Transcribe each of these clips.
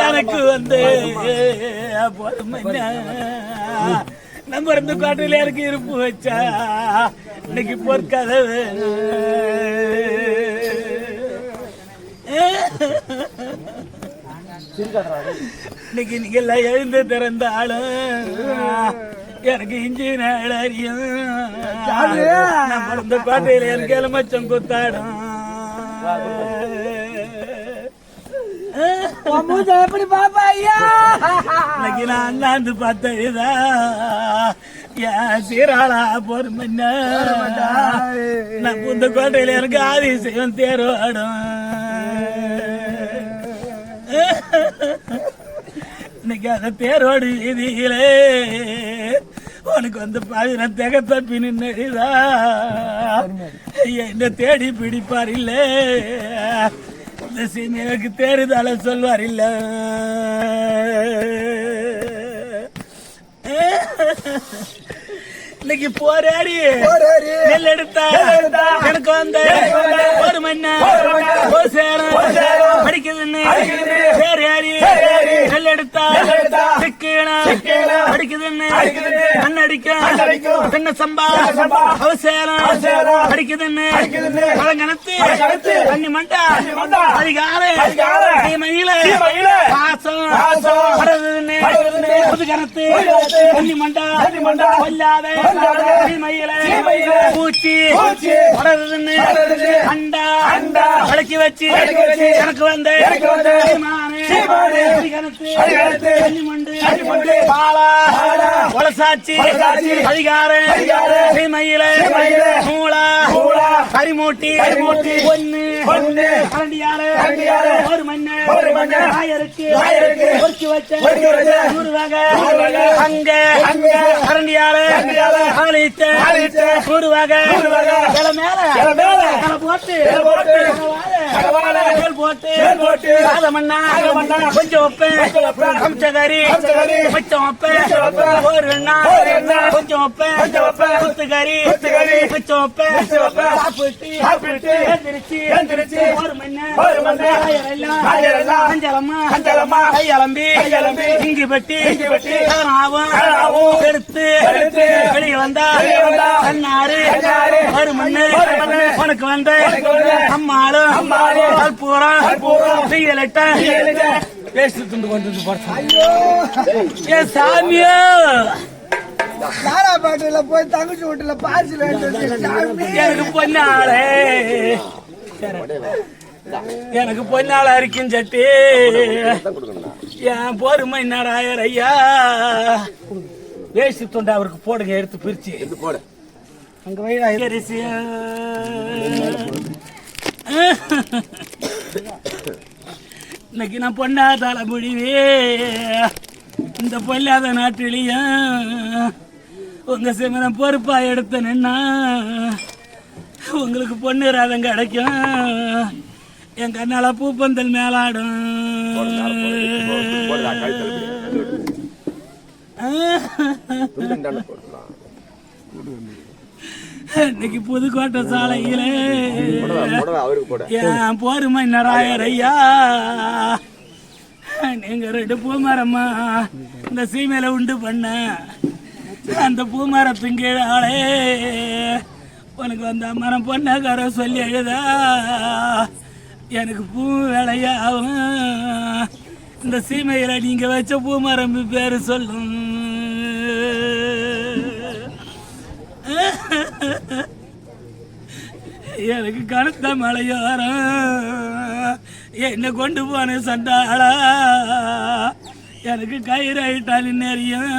எனக்கு வந்து பொறுமைன்னா, நம்ம இருந்து காட்டில எனக்கு இருப்பு வச்சா இன்னைக்கு பொற்கதவு இன்னைக்கு நீங்க எல்லாம் எழுந்து திறந்தாலும் எனக்கு இஞ்சி நாள் நம்ம இருந்த கோட்டையில எனக்கு எலுமச்சம் குத்தாடும் மூஞ்ச எப்படி பாப்பா ஐயா? இன்னைக்கு நான் அண்ணாந்து பார்த்தா என் சீராளா பொறுமன்ன? நான் புந்த கோட்டையில எனக்கு ஆதிசயம் தேர்வாடும் இன்னைக்கு அந்த தேரோடு வீதியிலே உனக்கு வந்து பாதின திக தப்பி நின்னுதா என்ன தேடி பிடிப்பார் இல்ல. இந்த சீமைக்கு தேறுதால சொல்வார் இல்ல இன்னைக்கு போராடி. நெல் எடுத்தா. எனக்கு வந்த ஒரு மண்ணா சேரம் படிக்குதுன்னு. பேர் ஏறி. நெல் எடுத்தா. சிக்கீனா படிக்குதுன்னு மண் அடிக்கும் தென்ன சம்பா. அவசேரம் படிக்குதுன்னு பழங்கணத்து தண்ணி மண்டா. அதிகாரம் மயில பாசம். படுதுன்னு புது கணத்து தண்ணி மண்டா. கொல்லாத மயில பூச்சி. படுதுன்னு அண்டா. அடக்கி வச்சு. எனக்கு வந்த ஒலசாட்சி, அதிகாரம், மூளா, கரிமூட்டி, அரண்டியாறு, ஒரு மண்ணு, ஆயருக்கு, பொறுக்கி வச்ச, நூறு வகை, அங்க, அரண்டியாறு, ஆலித்த, நூறு வகை, இலை மேல, இலை போட்டு, வாழை, மேல் போட்டு, சாதமண்ணா, கொஞ்சம் கம்சகரி, கொஞ்சம் எண்ணா, கொஞ்சம் குத்துக்கறி, கொஞ்சம் எந்திரிச்சு, ஒரு மண்ணு, ஆயிரம் அஞ்சலம்மா, கையலம்பி, இங்கி பெட்டி, கதனாவும், எடுத்து, வெளியே வந்தா, கண்ணாறு, ஒரு மண்ணு, உனக்கு வந்த. அம்மாளும் கற்பூரம் தீயலட்ட பேசி துண்டு கொண்டு ஏ சாமியோ. போய் தங்கச்சி வீட்டுல பார்சல் சாமி. எனக்கு பொன்னாளே. எனக்கு பொன்னாளா இருக்கும் சட்டி. என் பொறுமை நாராயர் ஐயா. வேஷ்டி துண்டு அவருக்கு போடுங்க எடுத்து பிரிச்சு அங்க வைடா அரிசியா இன்னைக்கு நான் பொண்ணா தலை முடிவே இந்த பொல்லாத நாட்டிலையும் உங்க சிமரம் பொறுப்பா எடுத்த நின்னா உங்களுக்கு பொண்ணு ராதம் கிடைக்கும் என் கண்ணால பூப்பந்தல் மேலாடும் இன்னைக்கு புதுக்கோட்டை சாலையில. என் போருமை நராயர் ஐயா நீங்க ரெண்டு பூமரமா இந்த சீமையில உண்டு பண்ண. அந்த பூமரத்தின் கீழாலே உனக்கு வந்த மரம் பொண்ணக்கார சொல்லி எழுதா. எனக்கு பூ வேலையாகும் இந்த சீமையில நீங்க வச்ச பூமரம் பேரு சொல்லும். எனக்கு கனத்த மலையோரம் என்ன கொண்டு போன சண்டாளா. எனக்கு கயிறு நிறையும்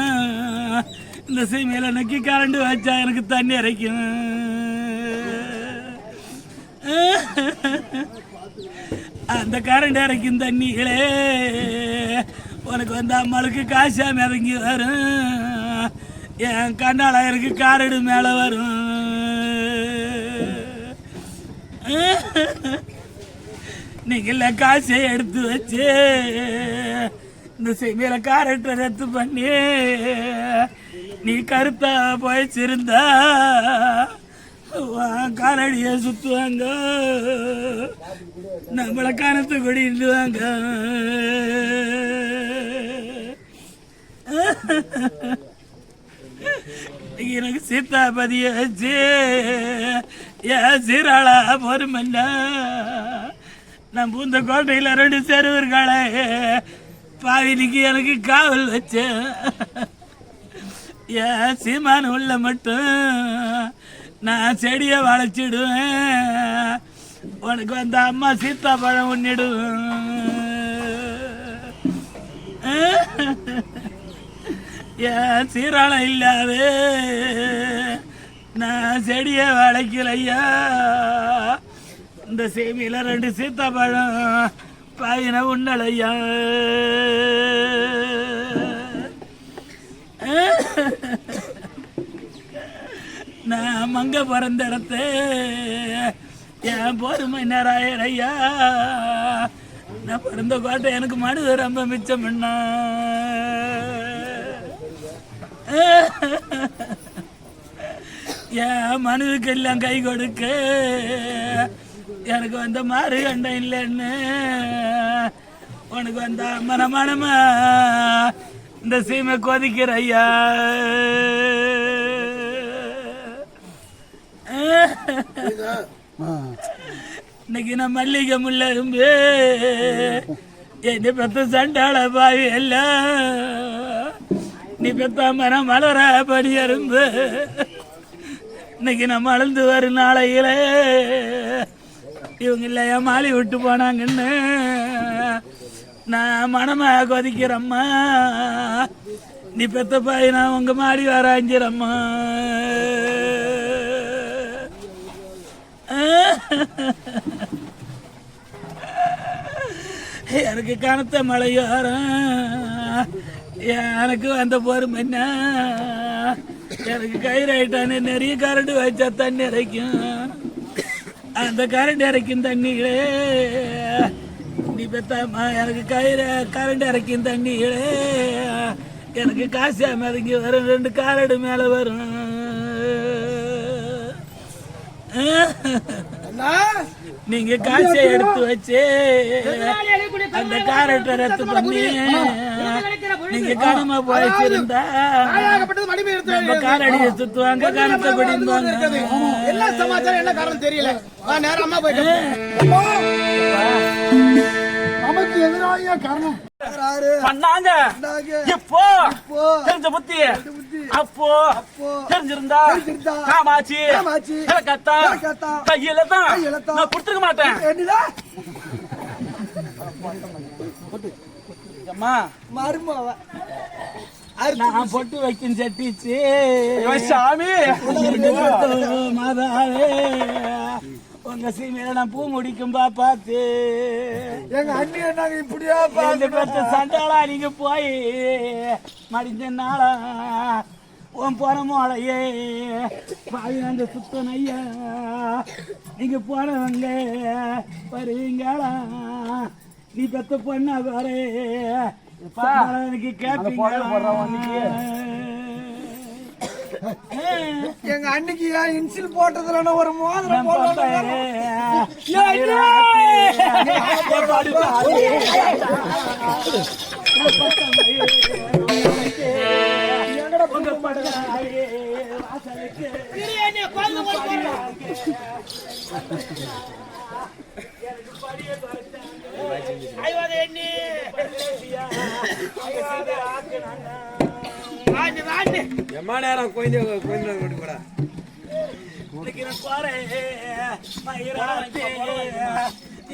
இந்த சீமையில் நக்கி கரண்டு வச்சா எனக்கு தண்ணி இறைக்கும் அந்த கரண்ட் இறைக்கும் தண்ணிகளே உனக்கு வந்து அம்மாளுக்கு காசா மிதங்கி வரும். என் கண்ணாளருக்கு காரடு மேலே வரும். நீங்கள காசை எடுத்து வச்சு இந்த செமையில காரட்டை ரத்து பண்ணி நீ கருத்தா போயிச்சிருந்தா காலடிய சுத்துவாங்க. நம்மளை கனத்து இருந்துவாங்க எனக்கு சீதாபதிய வச்சு ஏன் சீராளா பொறுமல்ல. நான் பூந்த கோட்டையில் ரெண்டு செருவர்களே. பாவிலிக்கு எனக்கு காவல் வச்சேன் ஏ சீமான உள்ள மட்டும் நான் செடியை வளைச்சிடுவேன் உனக்கு வந்த அம்மா சீத்தா பழம் உன்னிடுவேன் ஏன் சீராளம் இல்லாதே. நான் செடியை வளைக்கலையா இந்த சேமியில ரெண்டு சீத்தாப்பழம் பாயின உண்ணலையா? நான் மங்க பிறந்த இடத்த என் போதுமை நேராயர் ஐயா நான் பிறந்த பாட்டை எனக்கு மனது ரொம்ப மிச்சம் என்ன? என் மனதுக்கு எல்லாம் கை கொடுக்க. எனக்கு வந்த மாறு கண்டம் இல்லைன்னு. உனக்கு வந்த மனமனமா இந்த சீமை கொதிக்கிற ஐயா இன்னைக்கு நான் மல்லிகை முல்ல இரும்பு என்ன பெத்த சண்டாள பாவி எல்லாம் நீ பெத்த மரம் மலர படி அரும்பு. இன்னைக்கு நான் மலர்ந்து வரும் நாளையில. இவங்க இல்லையா மாலி விட்டு போனாங்கன்னு. நான் மனமாக கொதிக்கிறம்மா. நீ பெத்த பாய் நான் உங்க மாடி வராஞ்சிரம்மா எனக்கு கனத்த மழையோரம் எனக்கு வந்த பொறுமைன்னா எனக்கு கயிறாயிட்டானே நிறைய கரண்ட் வச்சா தண்ணி இறைக்கும். அந்த கரண்ட் இறைக்கும் தண்ணிகளே. நீ பெத்தாமா எனக்கு கயிறு கரண்ட் இறைக்கும் தண்ணிகளே. எனக்கு காசு மிதங்கி வரும் ரெண்டு காரடு மேலே வரும். நீங்க காசை எடுத்து வச்சு அந்த காரட்டை ரத்து பண்ணி நீங்க கனமா போயிருந்தா நம்ம காரடியை சுத்துவாங்க கனத்தை குடிப்பாங்க என்ன சமாச்சாரம் என்ன காரணம் தெரியல. நேரம் போயிட்டு நமக்கு எதிராக காரணம். பண்ணாங்க. இப்போ தெரிஞ்ச புத்தி. அப்போ. தெரிஞ்சிருந்தா. காமாச்சி. கத்தா. கையில தான். நான் கொடுத்துருக்க மாட்டேன். என்னடா? அம்மா. மருமாவ. நான் பொட்டு வைக்கும் சட்டிச்சு சாமி. மாதாவே. உங்க சீமையில நான் பூ முடிக்கும்பா பார்த்து. எங்க அண்ணி என்னங்க இப்படியா பாத்து பேர்த்த சண்டாளா நீங்க போய். மடிஞ்ச நாளா. உன் அந்த சுத்தம் ஐயா நீங்க போனவங்க வருவீங்களா நீ பெத்த பொண்ணா பாரு எனக்கு கேட்பீங்களா எங்க அன்னைக்கு இன்சில் போட்டதுல ஒரு மோதிரம் போடணும் எம்மா நேரம் கோயிந்த கொண்டு போடா.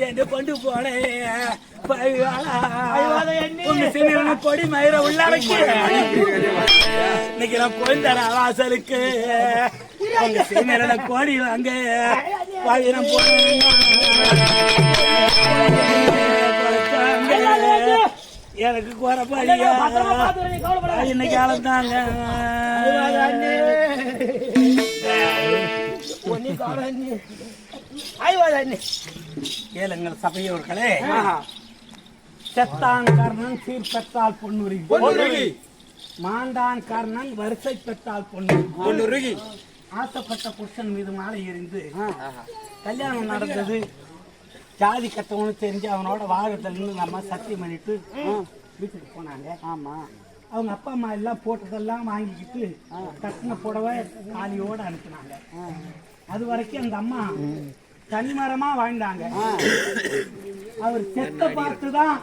என்ன கொண்டு போனேன் கொடி மயிர உள்ளடக்கி இன்னைக்கு நான் போயிருந்தேன் வாசலுக்கு. உங்க சீமையில கோடி வாங்க. பயிரம் எனக்கு குறப்பாடியா இன்னைக்கு கேளுங்கள் சபையோர்களே செத்தான் கர்ணன் சீர் பெற்றால் பொன்னுரி பொன்னுருகி. மாண்டான் கர்ணன் வரிசை பெற்றால் பொன்னுரி பொன்னுருகி. ஆசைப்பட்ட புருஷன் மீது மாலை எறிந்து கல்யாணம் நடந்தது. ஜாதி கட்டவனு தெரிஞ்சு அவனோட வாகனத்துல நம்ம சத்தியம் பண்ணிட்டு வீட்டுக்கு போனாங்க. ஆமா. அவங்க அப்பா அம்மா எல்லாம் போட்டதெல்லாம் வாங்கிக்கிட்டு கட்டின புடவை காலியோட அனுப்புனாங்க. அது வரைக்கும் அந்த அம்மா தனிமரமா வாழ்ந்தாங்க. அவர் செத்த பார்த்துதான்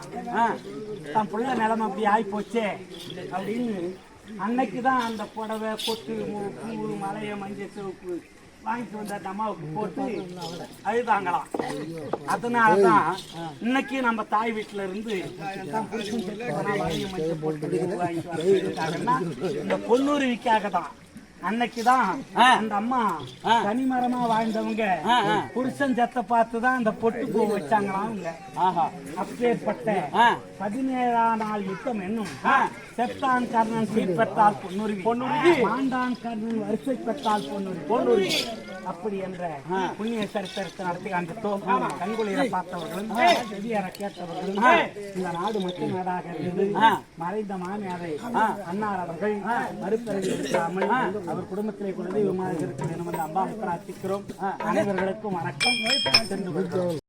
தன் புள்ள நிலைமை அப்படி ஆகி போச்சே அப்படின்னு அன்னைக்கு தான் அந்த புடவை கொத்து பூ மலைய மஞ்சள் சிவப்பு வாங்கிட்டு வந்த அம்மாவுக்கு போட்டு அழுதாங்களாம் அதனால தான் இன்னைக்கு நம்ம தாய் வீட்டுல இருந்து போட்டு வாங்கிட்டு இந்த பொன்னுருவிக்காக தான் அன்னைக்குதான் அந்த அம்மா தனிமரமா வாழ்ந்தவங்க புருஷன் செத்த பார்த்து தான் அந்த பொட்டு பூ வச்சாங்களாம் அவங்க அப்பேற்பட்ட பதினேழாம் நாள் யுத்தம் என்னும் செத்தான் கர்ணன் சீர் பெற்றால் பொன்னுருவி. பொன்னுருவி. மாண்டான் கர்ணன் வரிசை பெற்றால் பொன்னுருவி. பொன்னுருவி. அப்படி என்ற புண்ணிய சரித்திரத்தை நடத்தி காண்பித்தோம் கண்குளிர பார்த்தவர்களும் செவியற கேட்டவர்களும் இந்த நாடு மக்கள் நாடாக இருந்தது. மறைந்த மாமியாரை அன்னார் அவர்கள் மறுபிறகு எடுக்காமல் அவர் குடும்பத்திலே குழந்தை விமானத்திற்கு தினம் வந்து அம்பாவை பிரார்த்திக்கிறோம் அனைவர்களுக்கும் வணக்கம். சென்று